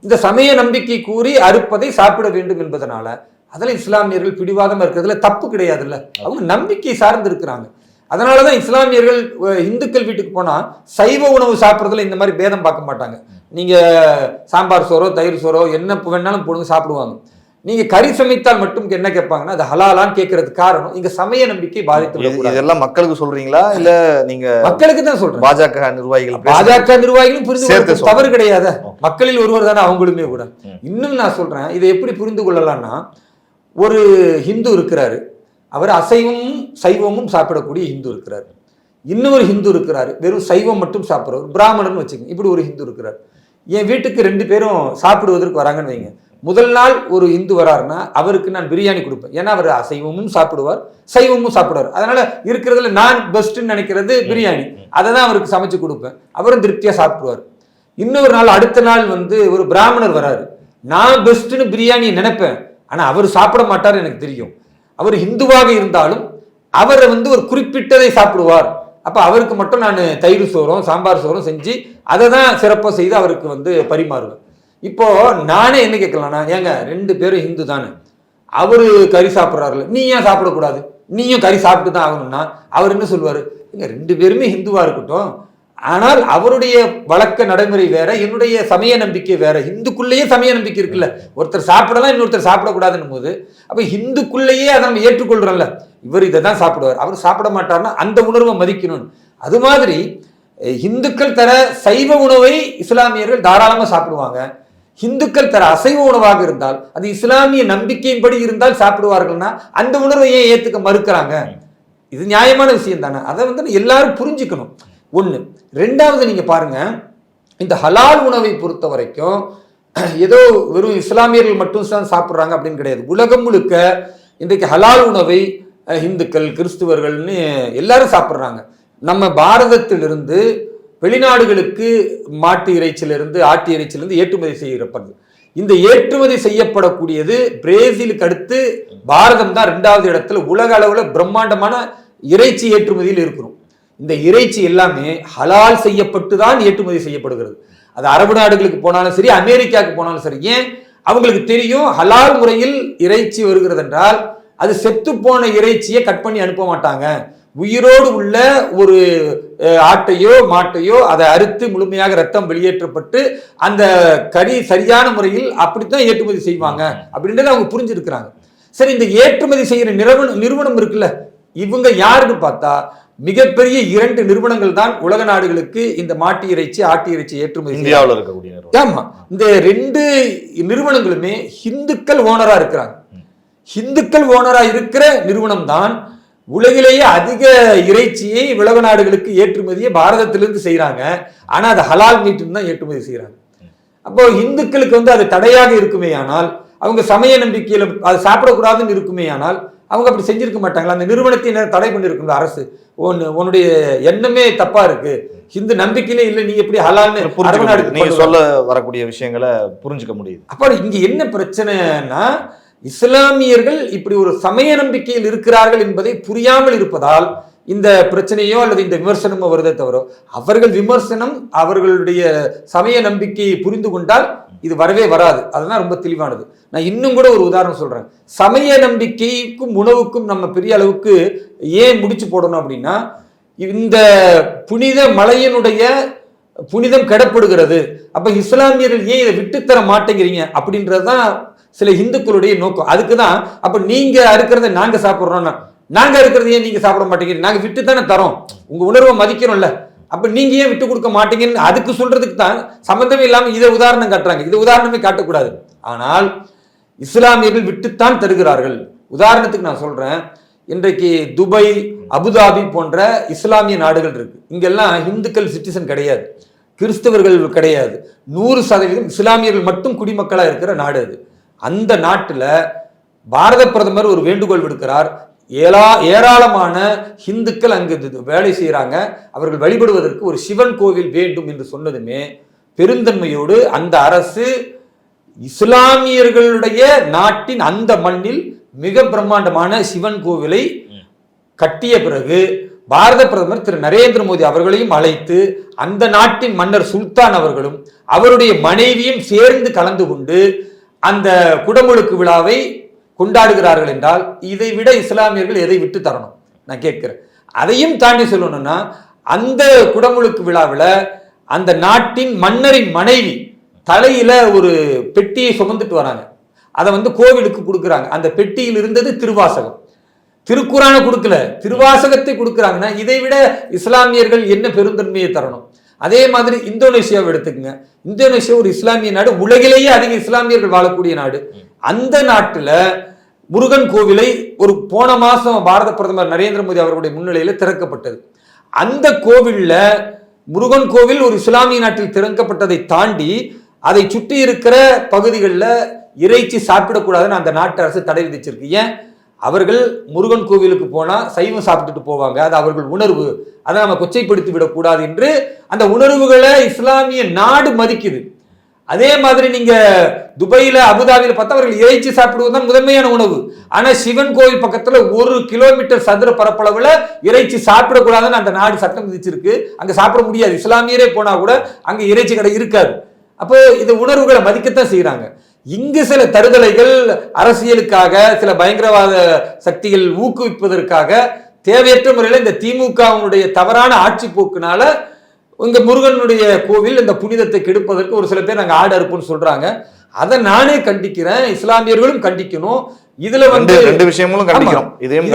இந்த சமய நம்பிக்கை கூறி அறுப்பதை சாப்பிட வேண்டும் என்பதனால அதுல இஸ்லாமியர்கள் பிடிவாதமா இருக்கிறதுல தப்பு கிடையாதுல்ல. அவங்க நம்பிக்கை சார்ந்து இருக்கிறாங்க அதனாலதான் இஸ்லாமியர்கள் இந்துக்கள் வீட்டுக்கு போனா சைவ உணவு சாப்பிட்றதுல இந்த மாதிரி பேதம் பார்க்க மாட்டாங்க. நீங்க சாம்பார் சோறோ தயிர் சோறோ என்ன வேணாலும் போடுங்க சாப்பிடுவாங்க. நீங்க கறி சமைத்தால் மட்டும் என்ன கேட்பாங்கன்னா அது ஹலாலான்னு கேட்கறதுக்கு காரணம். இங்க சமய நம்பிக்கை பாதித்து இதெல்லாம் மக்களுக்கு சொல்றீங்களா? இல்ல நீங்க மக்களுக்கு தான் சொல்றேன். பாஜக நிர்வாகிகள் பாஜக நிர்வாகிகளும் புரிந்து. தவறு கிடையாது. மக்களில் ஒருவர் தானே அவங்களுமே கூட. இன்னும் நான் சொல்றேன் இதை எப்படி புரிந்து கொள்ளலாம்னா ஒரு ஹிந்து இருக்கிறாரு. அவர் அசைவமும் சைவமும் சாப்பிடக்கூடிய ஹிந்து இருக்கிறார். இன்னொரு ஹிந்து இருக்கிறாரு வெறும் சைவம் மட்டும் சாப்பிட்றவர். பிராமணன் வச்சுக்கோங்க இப்படி ஒரு ஹிந்து இருக்கிறார். என் வீட்டுக்கு ரெண்டு பேரும் சாப்பிடுவதற்கு வராங்கன்னு வைங்க. முதல் நாள் ஒரு இந்து வராருன்னா அவருக்கு நான் பிரியாணி கொடுப்பேன். ஏன்னா அவர் அசைவமும் சாப்பிடுவார் சைவமும் சாப்பிடுவார். அதனால இருக்கிறதுல நான் பெஸ்ட்னு நினைக்கிறது பிரியாணி. அதை தான் அவருக்கு சமைச்சு கொடுப்பேன். அவரும் திருப்தியா சாப்பிடுவார். இன்னொரு நாள் அடுத்த நாள் வந்து ஒரு பிராமணர் வராரு. நான் பெஸ்ட்னு பிரியாணியை நினைப்பேன். ஆனா அவர் சாப்பிட மாட்டார் எனக்கு தெரியும். அவர் ஹிந்துவாக இருந்தாலும் அவரை வந்து ஒரு குறிப்பிட்டதை சாப்பிடுவார். அப்போ அவருக்கு மட்டும் நான் தயிர் சோறும் சாம்பார் சோறும் செஞ்சு அதை தான் சிறப்பாக செய்து அவருக்கு வந்து பரிமாறுவேன். இப்போ நானே என்ன கேட்கலாம்னா ஏங்க ரெண்டு பேரும் ஹிந்து தானே. அவரு கறி சாப்பிட்றாருல நீ ஏன் சாப்பிடக்கூடாது? நீயும் கறி சாப்பிட்டு தான் ஆகணும்னா அவர் என்ன சொல்லுவார்? இங்கே ரெண்டு பேருமே ஹிந்துவாக இருக்கட்டும். ஆனால் அவருடைய வழக்க நடைமுறை வேற என்னுடைய சமய நம்பிக்கை வேற. ஹிந்துக்குள்ளேயே சமய நம்பிக்கை இருக்குல்ல. ஒருத்தர் சாப்பிடலாம் இன்னொருத்தர் சாப்பிடக்கூடாதுன்னு போது அப்போ ஹிந்துக்குள்ளேயே அதை நம்ம ஏற்றுக்கொள்கிறோம்ல இவர் இதை தான் சாப்பிடுவார். அவர் சாப்பிட மாட்டார்னா அந்த உணர்வை மதிக்கணும் அது மாதிரி இந்துக்கள் தர சைவ உணவை இஸ்லாமியர்கள் தாராளமாக சாப்பிடுவாங்க. இந்துக்கள் தர அசைவ உணவாக இருந்தால் அது இஸ்லாமிய நம்பிக்கையின்படி இருந்தால் சாப்பிடுவார்கள்னா அந்த உணர்வை ஏன் ஏத்துக்க மறுக்கிறாங்க? இது நியாயமான விஷயம் தானே. அதை வந்து எல்லாரும் புரிஞ்சுக்கணும். ஒன்று ரெண்டாவது நீங்க பாருங்க இந்த ஹலால் உணவை பொறுத்த வரைக்கும் ஏதோ வெறும் இஸ்லாமியர்கள் மட்டும் தான் சாப்பிட்றாங்க அப்படின்னு கிடையாது. உலகம் முழுக்க இன்றைக்கு ஹலால் உணவை இந்துக்கள் கிறிஸ்துவர்கள்னு எல்லாரும் சாப்பிட்றாங்க. நம்ம பாரதத்திலிருந்து வெளிநாடுகளுக்கு மாட்டு இறைச்சிலிருந்து ஆட்டு இறைச்சிலிருந்து ஏற்றுமதி செய்யப்படுது இந்த ஏற்றுமதி செய்யப்படக்கூடியது பிரேசிலுக்கு அடுத்து பாரதம் தான் ரெண்டாவது இடத்துல உலக அளவில் பிரம்மாண்டமான இறைச்சி ஏற்றுமதியில் இருக்கிறோம். இந்த இறைச்சி எல்லாமே ஹலால் செய்யப்பட்டு தான் ஏற்றுமதி செய்யப்படுகிறது. அது அரபு நாடுகளுக்கு போனாலும் சரி அமெரிக்காவுக்கு போனாலும் சரி ஏன்? அவங்களுக்கு தெரியும் ஹலால் முறையில் இறைச்சி வருகிறது என்றால் அது செத்து போன இறைச்சியை கட் பண்ணி அனுப்ப மாட்டாங்க. உயிரோடு உள்ள ஒரு ஆட்டையோ மாட்டையோ அதை அறுத்து முழுமையாக ரத்தம் வெளியேற்றப்பட்டு அந்த கறி சரியான முறையில் அப்படித்தான் ஏற்றுமதி செய்வாங்க அப்படின்றத அவங்க புரிஞ்சிருக்கிறாங்க. சரி இந்த ஏற்றுமதி செய்யற நிறுவனம் நிறுவனம் இருக்குல்ல இவங்க யாருன்னு பார்த்தா மிகப்பெரிய இரண்டு நிறுவனங்கள் தான் உலக நாடுகளுக்கு இந்த மாட்டு இறைச்சி ஆட்டு இறைச்சி ஏற்றுமதி. இந்தியாவில் இருக்கக்கூடிய ஆமா. இந்த ரெண்டு நிறுவனங்களுமே ஹிந்துக்கள் ஓனரா இருக்கிறாங்க. ஹிந்துக்கள் ஓனரா இருக்கிற நிறுவனம் தான் உலகிலேயே அதிக இறைச்சியை உலக நாடுகளுக்கு ஏற்றுமதியை பாரதத்திலிருந்து செய்றாங்க. ஆனா அது ஹலால் மீட்டுன்னு தான் ஏற்றுமதி செய்றாங்க. அப்போ இந்துக்களுக்கு வந்து அது தடையாக இருக்குமே ஆனால் அவங்க சமய நம்பிக்கையில அது சாப்பிடக்கூடாதுன்னு இருக்குமே ஆனால் அவங்க அப்படி செஞ்சிருக்க மாட்டாங்களா? அந்த நிறுவனத்தை தடை பண்ணிருக்கும்ல அரசு? ஒன்னு உன்னுடைய எண்ணமே தப்பா இருக்கு. ஹிந்து நம்பிக்கையிலே இல்லை நீ எப்படி ஹலால்னு. நீங்க சொல்ல வரக்கூடிய விஷயங்களை புரிஞ்சுக்க முடியுது. அப்ப இங்க என்ன பிரச்சனைனா இஸ்லாமியர்கள் இப்படி ஒரு சமய நம்பிக்கையில் இருக்கிறார்கள் என்பதை புரியாமல் இருப்பதால் இந்த பிரச்சனையோ அல்லது இந்த விமர்சனமோ வருதே தவிர அவர்கள் விமர்சனம் அவர்களுடைய சமய நம்பிக்கையை புரிந்து கொண்டால் இது வரவே வராது. அதுதான் ரொம்ப தெளிவானது. நான் இன்னும் கூட ஒரு உதாரணம் சொல்றேன். சமய நம்பிக்கைக்கும் உணவுக்கும் நம்ம பெரிய அளவுக்கு ஏன் முடிச்சு போடணும் அப்படின்னா இந்த புனித மலையினுடைய புனிதம் கெடப்படுகிறது. அப்ப இஸ்லாமியர்கள் ஏன் இதை விட்டுத்தர மாட்டேங்கிறீங்க? அப்படின்றது தான் சில இந்துக்களுடைய நோக்கம். அதுக்கு தான் அப்போ நீங்கள் அறுக்கிறத நாங்கள் சாப்பிட்றோன்னா நாங்கள் அறுக்கிறது ஏன் நீங்கள் சாப்பிட மாட்டேங்கிறீங்க? நாங்கள் விட்டு தானே தரோம். உங்கள் உணர்வை மதிக்கிறோம்ல அப்போ நீங்கள் ஏன் விட்டு கொடுக்க மாட்டீங்கன்னு அதுக்கு சொல்கிறதுக்கு தான் சம்மந்தமே இல்லாமல் இதை உதாரணம் காட்டுறாங்க. இதை உதாரணமே காட்டக்கூடாது. ஆனால் இஸ்லாமியர்கள் விட்டுத்தான் தருகிறார்கள். உதாரணத்துக்கு நான் சொல்கிறேன் இன்றைக்கு துபை அபுதாபி போன்ற இஸ்லாமிய நாடுகள் இருக்கு. இங்கெல்லாம் இந்துக்கள் சிட்டிசன் கிடையாது. கிறிஸ்தவர்கள் கிடையாது. நூறு சதவீதம் இஸ்லாமியர்கள் மட்டும் குடிமக்களாக இருக்கிற நாடு அது. அந்த நாட்டில் பாரத பிரதமர் ஒரு வேண்டுகோள் விடுக்கிறார். ஏலா ஏராளமான ஹிந்துக்கள் அங்கு இது வேலை செய்கிறாங்க அவர்கள் வழிபடுவதற்கு ஒரு சிவன் கோவில் வேண்டும் என்று சொன்னதுமே பெருந்தன்மையோடு அந்த அரசு இஸ்லாமியர்களுடைய நாட்டின் அந்த மண்ணில் மிக பிரம்மாண்டமான சிவன் கோவிலை கட்டிய பிறகு பாரத பிரதமர் திரு நரேந்திர மோடி அவர்களையும் அழைத்து அந்த நாட்டின் மன்னர் சுல்தான் அவர்களும் அவருடைய மனைவியும் சேர்ந்து கலந்து கொண்டு அந்த குடமுழுக்கு விழாவை கொண்டாடுகிறார்கள் என்றால் இதை விட இஸ்லாமியர்கள் எதை விட்டு தரணும்? நான் கேட்கிறேன். அதையும் தாண்டி சொல்லணும்னா அந்த குடமுழுக்கு விழாவில் அந்த நாட்டின் மன்னரின் மனைவி தலையில ஒரு பெட்டியை சுமந்துட்டு வராங்க. அதை வந்து கோவிலுக்கு கொடுக்குறாங்க. அந்த பெட்டியில் இருந்தது திருவாசகம். திருக்குறானை கொடுக்கல. திருவாசகத்தை கொடுக்குறாங்கன்னா இதை விட இஸ்லாமியர்கள் என்ன பெருந்தன்மையை தரணும்? அதே மாதிரி இந்தோனேஷியாவை எடுத்துக்கங்க. இந்தோனேஷியா ஒரு இஸ்லாமிய நாடு உலகிலேயே அதிக இஸ்லாமியர்கள் வாழக்கூடிய நாடு. அந்த நாட்டில் முருகன் கோவிலை ஒரு போன மாதம் பாரத பிரதமர் நரேந்திர மோடி அவர்களுடைய முன்னிலையில் திறக்கப்பட்டது. அந்த கோவிலில் முருகன் கோவில் ஒரு இஸ்லாமிய நாட்டில் திறக்கப்பட்டதை தாண்டி அதை சுற்றி இருக்கிற பகுதிகளில் இறைச்சி சாப்பிடக்கூடாதுன்னு அந்த நாட்டு அரசு தடை விதிச்சிருக்கு. ஏன்? அவர்கள் முருகன் கோவிலுக்கு போனால் சைவம் சாப்பிட்டுட்டு போவாங்க அது அவர்கள் உணர்வு. அதை நம்ம கொச்சைப்படுத்தி விடக்கூடாது என்று அந்த உணர்வுகளை இஸ்லாமிய நாடு மதிக்குது. அதே மாதிரி நீங்க துபாயில அபுதாபியில பார்த்தா அவர்கள் இறைச்சி சாப்பிடுவது தான் முதன்மையான உணவு. ஆனா சிவன் கோவில் பக்கத்துல ஒரு கிலோமீட்டர் சதுர பரப்பளவுல இறைச்சி சாப்பிடக்கூடாதுன்னு அந்த நாடு சட்டம் விதிச்சிருக்கு. அங்க சாப்பிட முடியாது. இஸ்லாமியரே போனா கூட அங்க இறைச்சி கடை இருக்காது. அப்போ இந்த உணர்வுகளை மதிக்கத்தான் செய்யறாங்க இங்கு சில தருதலைகள் அரசியலுக்காக சில பயங்கரவாத சக்திகள் ஊக்குவிப்பதற்காக தேவையற்ற முறையில் இந்த திமுகவினுடைய தவறான ஆட்சி போக்குனால இங்க முருகனுடைய கோவில் இந்த புனிதத்தை கெடுப்பதற்கு ஒரு சில பேர் நாங்க ஆடு அறுப்புன்னு சொல்றாங்க. அதை நானே கண்டிக்கிறேன் இஸ்லாமியர்களும் கண்டிக்கணும். இதுல வந்து ரெண்டு விஷயங்களும் கண்டிக்கிறோம். இதையும்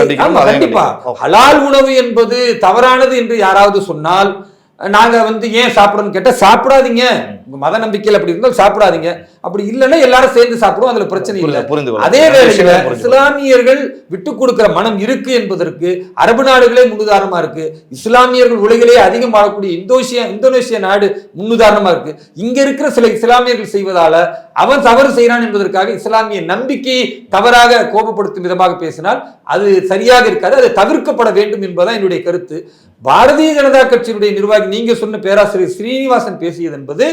கண்டிப்பா. ஹலால் உணவு என்பது தவறானது என்று யாராவது சொன்னால் நாங்க வந்து ஏன் சாப்பிடணும்னு கேட்டா சாப்பிடாதீங்க. உங்க மத நம்பிக்கையில் அப்படி இருந்தால் சாப்பிடாதீங்க. அப்படி இல்லைன்னா எல்லாரும் சேர்ந்து சாப்பிடுவோம் அதுல பிரச்சனை இல்லை. புரிந்து-. அதே வேளையில. இஸ்லாமியர்கள் விட்டு கொடுக்கிற மனம் இருக்கு என்பதற்கு அரபு நாடுகளே முன்னுதாரணமா இருக்கு. இஸ்லாமியர்கள் உலகிலேயே அதிகம் வாழக்கூடிய இந்தோசியா இந்தோனேசியா நாடு முன்னுதாரணமா இருக்கு. இங்க இருக்கிற சில இஸ்லாமியர்கள் செய்வதால அவன் தவறு செய்கிறான் என்பதற்காக இஸ்லாமிய நம்பிக்கையை தவறாக கோபப்படுத்தும் விதமாக பேசினால் அது சரியாக இருக்காது அது தவிர்க்கப்பட வேண்டும் என்பதுதான் என்னுடைய கருத்து. பாரதிய ஜனதா கட்சியினுடைய நிர்வாகி நீங்க சொன்ன பேராசிரியர் ஸ்ரீனிவாசன் பேசியது என்பது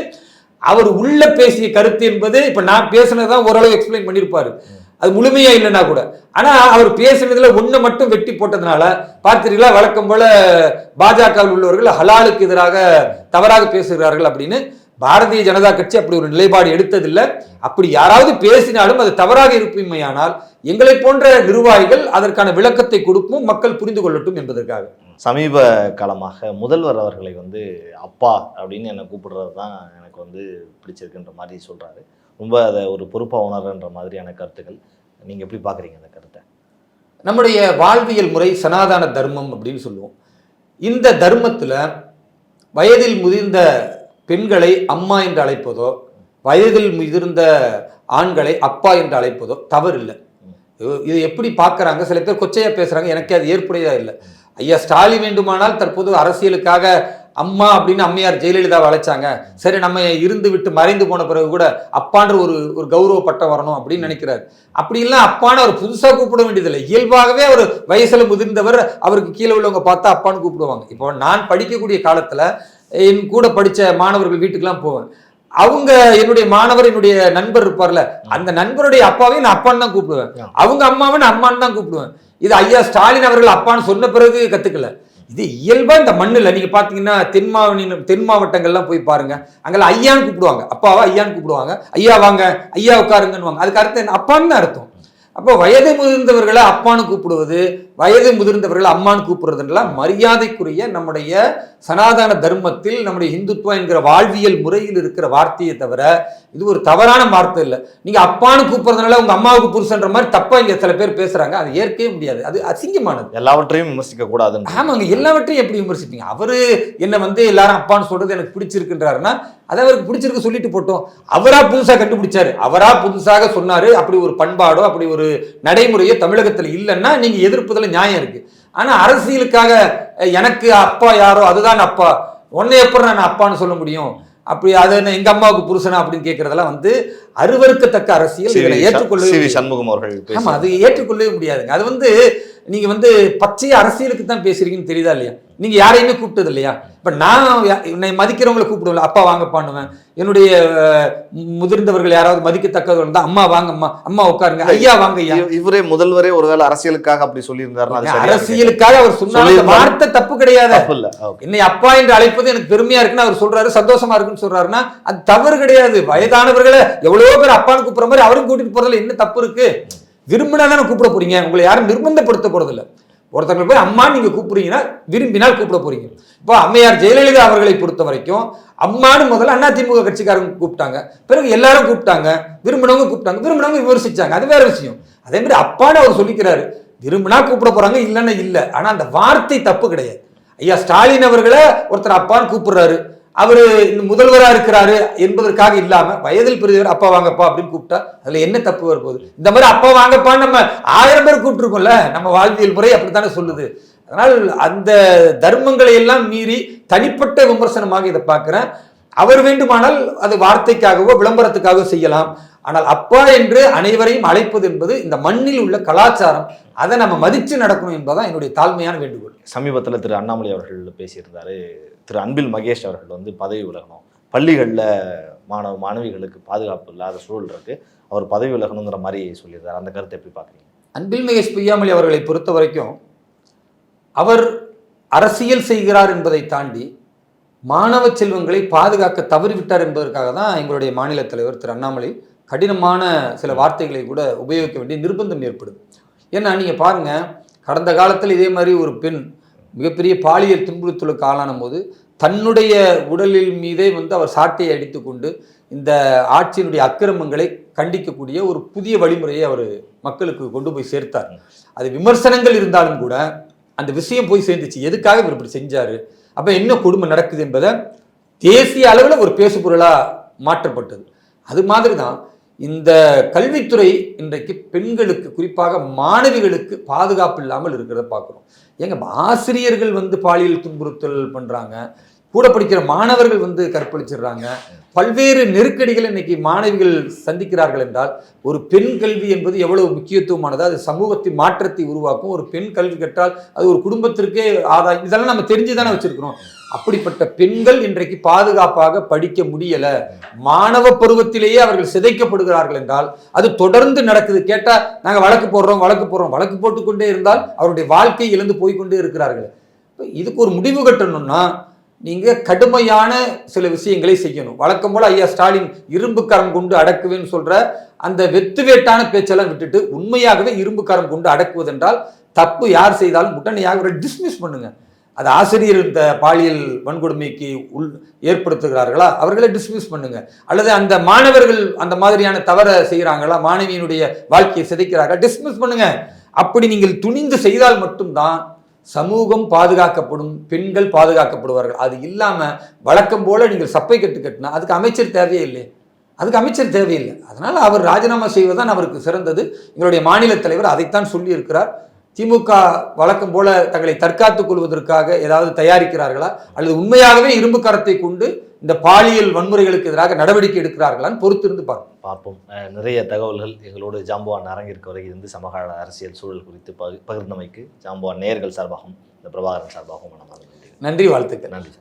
அவர் உள்ள பேசிய கருத்து என்பது இப்ப நான் பேசினதான் ஓரளவு எக்ஸ்பிளைன் பண்ணியிருப்பாரு அது முழுமையா இல்லைன்னா கூட. ஆனா அவர் பேசுனதுல ஒண்ணு மட்டும் வெட்டி போட்டதுனால பார்த்தீங்களா வழக்கம் போல பாஜகவில் உள்ளவர்கள் ஹலாலுக்கு எதிராக தவறாக பேசுகிறார்கள் அப்படின்னு பாரதிய ஜனதா கட்சி அப்படி ஒரு நிலைப்பாடு எடுத்ததில்லை. அப்படி யாராவது பேசினாலும் அது தவறாக இருப்புமையானால் எங்களை போன்ற நிர்வாகிகள் அதற்கான விளக்கத்தை கொடுப்போம் மக்கள் புரிந்து கொள்ளட்டும் என்பதற்காக. சமீப காலமாக முதல்வர் அவர்களை வந்து அப்பா அப்படின்னு என்னை கூப்பிடுறது தான் எனக்கு வந்து பிடிச்சிருக்குன்ற மாதிரி சொல்றாரு. ரொம்ப அதை ஒரு பொறுப்பாக உணர்ன்ற மாதிரியான கருத்துக்கள். நீங்க எப்படி பாக்குறீங்க அந்த கருத்தை? நம்முடைய வாழ்வியல் முறை சனாதன தர்மம் அப்படின்னு சொல்லுவோம். இந்த தர்மத்தில் வயதில் முதிர்ந்த பெண்களை அம்மா என்று அழைப்பதோ வயதில் முதிர்ந்த ஆண்களை அப்பா என்று அழைப்பதோ தவறில்லை. இது- இது எப்படி பார்க்கறாங்க சில பேர் கொச்சையா பேசுறாங்க. எனக்கே அது ஏற்புடையதா இல்லை. ஐயா ஸ்டாலின் வேண்டுமானால் தற்போது அரசியலுக்காக அம்மா அப்படின்னு அம்மையார் ஜெயலலிதாவை அழைச்சாங்க. சரி நம்ம இருந்து விட்டு மறைந்து போன பிறகு கூட அப்பான்ற ஒரு ஒரு கௌரவ பட்டம் வரணும் அப்படின்னு நினைக்கிறாரு. அப்படி இல்லை அப்பான்னு அவர் புதுசா கூப்பிட வேண்டியதில்லை. இயல்பாகவே அவர் வயசுல முதிர்ந்தவர் அவருக்கு கீழே உள்ளவங்க பார்த்தா அப்பான்னு கூப்பிடுவாங்க. இப்போ நான் படிக்கக்கூடிய காலத்துல என் கூட படிச்ச மாணவர்கள் வீட்டுக்கெல்லாம் போவேன். அவங்க என்னுடைய மாணவர் என்னுடைய நண்பர் இருப்பார்ல அந்த நண்பருடைய அப்பாவை நான் அப்பான்னு தான் கூப்பிடுவேன். அவங்க அம்மாவை நான் அம்மான்னு தான் கூப்பிடுவேன். இது ஐயா ஸ்டாலின் அவர்கள் அப்பான்னு சொன்ன பிறகு கத்துக்கல. இது இயல்பா இந்த மண்ணில் நீங்க பாத்தீங்கன்னா தென் மாவட்ட தென் மாவட்டங்கள்லாம் போய் பாருங்க. அங்கெல்லாம் ஐயான்னு கூப்பிடுவாங்க. அப்பாவா ஐயான்னு கூப்பிடுவாங்க. ஐயா வாங்க ஐயா உட்காருங்கன்னு அதுக்கு அர்த்தம் என்ன? அப்பான்னு அர்த்தம். அப்போ வயது முதிர்ந்தவர்களை அப்பான்னு கூப்பிடுவது வயது முதிர்ந்தவர்களை அம்மான்னு கூப்பிடுறதுலாம் மரியாதைக்குரிய நம்முடைய சனாதன தர்மத்தில் நம்முடைய இந்துத்துவம் என்கிற வாழ்வியல் முறையில் இருக்கிற வார்த்தையை தவிர இது ஒரு தவறான வார்த்தை இல்லை. நீங்க அப்பான்னு கூப்பிடுறதுனால உங்க அம்மாவுக்கு புருஷன்ற மாதிரி தப்பா இங்க சில பேர் பேசுறாங்க. அது ஏற்கவே முடியாது. அது அசிங்கமானது. எல்லாவற்றையும் விமர்சிக்க கூடாதுன்னு. ஆமாங்க. எல்லாவற்றையும் எப்படி விமர்சிப்பீங்க? அவரு என்ன வந்து எல்லாரும் அப்பான்னு சொல்றது எனக்கு பிடிச்சிருக்குன்றாருன்னா அதை அவருக்கு பிடிச்சிருக்கு சொல்லிட்டு போட்டோம். அவரா புதுசா கண்டுபிடிச்சாரு. அவரா புதுசாக சொன்னாரு. அப்படி ஒரு பண்பாடோ அப்படி ஒரு நடைமுறையோ தமிழகத்துல இல்லைன்னா நீங்க எதிர்ப்பதுல நியாயம் இருக்கு. ஆனா அரசியலுக்காக எனக்கு அப்பா யாரோ அதுதான் அப்பா. உன்னை எப்படி நான் அப்பான்னு சொல்ல முடியும்? அப்படி அது என்ன எங்க அம்மாவுக்கு புருஷனா? அப்படின்னு கேட்கறதெல்லாம் வந்து அருவருக்கத்தக்க அரசியல். முடியாது. சண்முகம் அவர்கள் ஆமா அது ஏற்றுக்கொள்ளவே முடியாதுங்க. அது வந்து நீங்க வந்து பச்சைய அரசியலுக்கு தான் பேசுறீங்கன்னு தெரியுதா இல்லையா? நீங்க யாரையுமே கூப்பிட்டது இல்லையா இப்ப நான் என்னை மதிக்கிறவங்களை கூப்பிடுவேன். அப்பா வாங்க பண்ணுவேன். என்னுடைய முதிர்ந்தவர்கள் யாராவது மதிக்கத்தக்கவர்கள் தான் அம்மா வாங்க அம்மா அம்மா உட்காருங்க ஐயா வாங்க ஐயா இவ- இவரே முதல்வரே ஒருவேளை அரசியலுக்காக அப்படி சரியா அரசியலுக்காக அவர் சொன்னார் சொல்லியிருந்தாரு. வார்த்தை தப்பு கிடையாது. என்னை அப்பா என்று அழைப்பது எனக்கு பெருமையா இருக்குன்னு அவர் சொல்றாரு சந்தோஷமா இருக்குன்னு சொல்றாருன்னா அது தவறு கிடையாது. வயதானவர்களை எவ்வளவோ பேர் அப்பான்னு கூப்பிடுற மாதிரி அவரும் கூட்டிட்டு போறதுல என்ன தப்பு இருக்கு? விரும்பினா தானே கூப்பிட போறீங்க. உங்களை யாரும் நிர்பந்தப்படுத்த போறது இல்ல ஒருத்தங்களை போய் அம்மா நீங்கள் கூப்பிடுறீங்கன்னா விரும்பினால் கூப்பிட போறீங்க. இப்போ அம்மையார் ஜெயலலிதா அவர்களை பொறுத்த வரைக்கும் அம்மான்னு முதல்ல அதிமுக கட்சிக்காரங்க கூப்பிட்டாங்க. பிறகு எல்லாரும் கூப்பிட்டாங்க. விரும்பினவங்க கூப்பிட்டாங்க. விரும்பினவங்க விமர்சிச்சாங்க. அது வேற விஷயம். அதே மாதிரி அப்பான்னு அவர் சொல்லிக்கிறாரு. விரும்பினா கூப்பிட போறாங்க இல்லைன்னா இல்லை. ஆனால் அந்த வார்த்தை தப்பு கிடையாது. ஐயா ஸ்டாலின் அவர்களை ஒருத்தர் அப்பான்னு கூப்பிடுறாரு. அவர் முதல்வராக இருக்கிறாரு என்பதற்காக இல்லாமல் வயதில் பெரியவர் அப்பா வாங்கப்பா அப்படின்னு கூப்பிட்டா அதில் என்ன தப்பு வரப்போகுது? இந்த மாதிரி அப்பா வாங்கப்பான்னு நம்ம ஆயிரம் பேர் கூப்பிட்டுருக்கோம்ல நம்ம வாழ்வியல் முறை அப்படித்தானே சொல்லுது. அதனால் அந்த தர்மங்களை எல்லாம் மீறி தனிப்பட்ட விமர்சனமாக இதை பார்க்குறேன். அவர் வேண்டுமானால் அது வார்த்தைக்காகவோ விளம்பரத்துக்காகவோ செய்யலாம். ஆனால் அப்பா என்று அனைவரையும் அழைப்பது என்பது இந்த மண்ணில் உள்ள கலாச்சாரம். அதை நம்ம மதித்து நடக்கணும் என்பதுதான் என்னுடைய தாழ்மையான வேண்டுகோள். சமீபத்தில் திரு அண்ணாமலை அவர்கள் பேசியிருந்தாரு. திரு அன்பில் மகேஷ் அவர்கள் வந்து பதவி விலகணும். பள்ளிகளில் மாணவ மாணவிகளுக்கு பாதுகாப்பு இல்லாத சூழல் இருக்கு. அவர் பதவி விலகணுங்கிற மாதிரி சொல்லியிருந்தார் அந்த கருத்தை எப்படி பார்க்குறீங்க? அன்பில் மகேஷ் பொய்யாமொழி அவர்களை பொறுத்த வரைக்கும் அவர் அரசியல் செய்கிறார் என்பதை தாண்டி மாணவ செல்வங்களை பாதுகாக்க தவறிவிட்டார் என்பதற்காக தான் எங்களுடைய மாநில தலைவர் திரு அண்ணாமலை கடினமான சில வார்த்தைகளை கூட உபயோகிக்க வேண்டிய நிர்பந்தம் ஏற்படுது. ஏன்னா நீங்கள் பாருங்கள் கடந்த காலத்தில் இதே மாதிரி ஒரு பெண் மிகப்பெரிய பாலியல் துன்புறுத்தலுக்கு ஆளான போது தன்னுடைய உடலில் மீதே வந்து அவர் சாட்டையை அடித்துக்கொண்டு இந்த ஆட்சியினுடைய அக்கிரமங்களை கண்டிக்கக்கூடிய ஒரு புதிய வழிமுறையை அவர் மக்களுக்கு கொண்டு போய் சேர்த்தார். அது விமர்சனங்கள் இருந்தாலும் கூட அந்த விஷயம் போய் சேர்ந்துச்சு. எதுக்காக இவர் இப்படி செஞ்சார்? அப்போ என்ன கொடுமை நடக்குது என்பதை தேசிய அளவில் ஒரு பேசுபொருளாக மாற்றப்பட்டது. அது மாதிரி தான் இந்த கல்வித்துறை இன்றைக்கு பெண்களுக்கு குறிப்பாக மாணவிகளுக்கு பாதுகாப்பு இல்லாமல் இருக்கிறத பார்க்குறோம். ஏங்க ஆசிரியர்கள் வந்து பாலியல் துன்புறுத்தல் பண்ணுறாங்க கூட படிக்கிற மாணவர்கள் வந்து கற்பழிச்சிடுறாங்க. பல்வேறு நெருக்கடிகளை இன்னைக்கு மாணவிகள் சந்திக்கிறார்கள் என்றால் ஒரு பெண் கல்வி என்பது எவ்வளவு முக்கியத்துவமானது அது சமூகத்தின் மாற்றத்தை உருவாக்கும். ஒரு பெண் கல்வி கற்றால் அது ஒரு குடும்பத்திற்கே ஆதாயம். இதெல்லாம் நம்ம தெரிஞ்சு தானே வச்சிருக்கிறோம். அப்படிப்பட்ட பெண்கள் இன்றைக்கு பாதுகாப்பாக படிக்க முடியல. மாணவ பருவத்திலேயே அவர்கள் சிதைக்கப்படுகிறார்கள் என்றால் அது தொடர்ந்து நடக்குது. கேட்டா நாங்க வழக்கு போடுறோம் வழக்கு போடுறோம். வழக்கு போட்டுக்கொண்டே இருந்தால் அவருடைய வாழ்க்கை இழந்து போய்க்கொண்டே இருக்கிறார்கள். இப்போ இதுக்கு ஒரு முடிவு கட்டணும்னா நீங்க கடுமையான சில விஷயங்களை செய்யணும். வழக்கம் போல ஐயா ஸ்டாலின் இரும்பு கரம் கொண்டு அடக்குவேன்னு சொல்ற அந்த வெத்துவேட்டான பேச்செல்லாம் விட்டுட்டு உண்மையாகவே இரும்பு கரம் கொண்டு அடக்குவதென்றால் தப்பு யார் செய்தாலும் உடனடியாக அவரை டிஸ்மிஸ் பண்ணுங்க. அது ஆசிரியர் இந்த பாலியல் வன்கொடுமைக்கு உள் ஏற்படுத்துகிறார்களா? அவர்களை டிஸ்மிஸ் பண்ணுங்க. அல்லது அந்த மாணவர்கள் அந்த மாதிரியான தவறை செய்கிறாங்களா மாணவியினுடைய வாழ்க்கையை சிதைக்கிறார்கள்? டிஸ்மிஸ் பண்ணுங்க. அப்படி நீங்கள் துணிந்து செய்தால் மட்டும்தான் சமூகம் பாதுகாக்கப்படும் பெண்கள் பாதுகாக்கப்படுவார்கள். அது இல்லாமல் வழக்கம் போல நீங்கள் சப்பை கட்டு கட்டினா அதுக்கு அமைச்சர் தேவையே இல்லை அதுக்கு அமைச்சர் தேவையில்லை. அதனால் அவர் ராஜினாமா செய்வதுதான் அவருக்கு சிறந்தது. எங்களுடைய மாநில தலைவர் அதைத்தான் சொல்லி இருக்கிறார் திமுக வழக்கம் போல தங்களை தற்காத்துக் கொள்வதற்காக ஏதாவது தயாரிக்கிறார்களா? அல்லது உண்மையாகவே இரும்பு கரத்தை கொண்டு இந்த பாலியல் வன்முறைகளுக்கு எதிராக நடவடிக்கை எடுக்கிறார்களான்னு பொறுத்திருந்து பார்ப்போம். பார்ப்போம். நிறைய தகவல்கள் எங்களோடு ஜாம்பவான் அரங்கிற்கு வரை இருந்து சமகால அரசியல் சூழல் குறித்து பகிர் பகிர்ந்தமைக்கு ஜாம்பவான் நேயர்கள் சார்பாகவும் இந்த பிரபாகரன் சார்பாகவும் நன்றி வாழ்த்துக்கள். நன்றி.